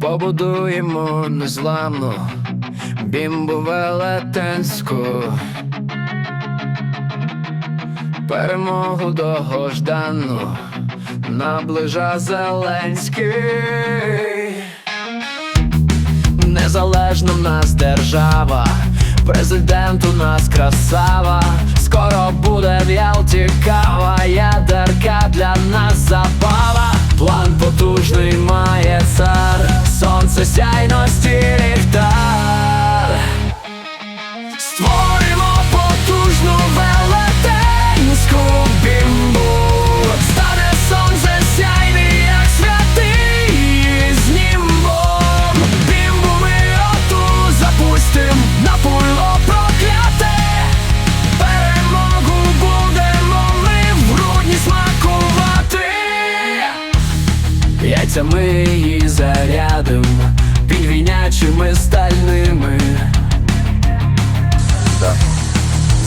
Побудуємо незламну бімбу велетенську. Перемогу довгожданну наближа Зеленський. Незалежна в нас держава, президент у нас красава, скоро буде в Ялті кава, ядерка для нас забава, сяйності ліхтар. Створимо потужну велетенську бімбу. Стане сонце сяйний, як святий з німбом Бімбу ми запустим на пуйло прокляте. Перемогу будемо в грудні смакувати. Яйцями її зарядим Пінгвінячими стальними.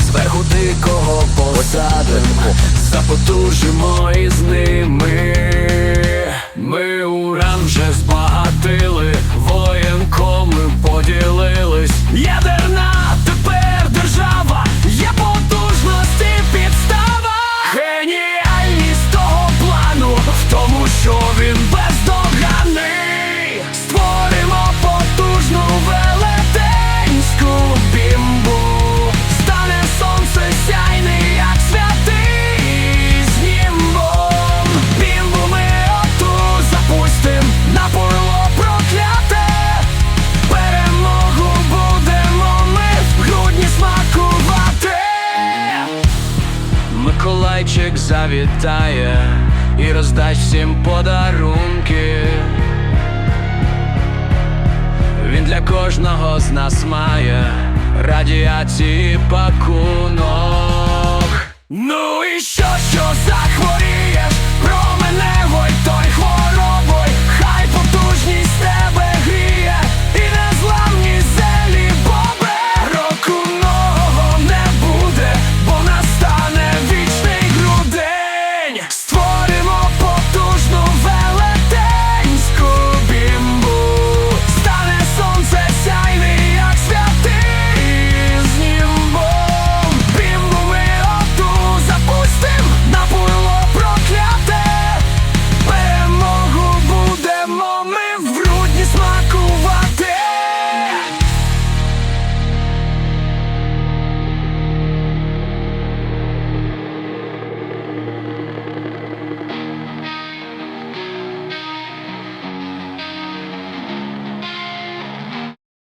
Зверху дикого посадим, запотужимо із ними. Ми уран вже збагатили, Миколайчик завітає і роздасть всім подарунки. Він для кожного з нас має радіації пакунок. Ну і що, що захворіє,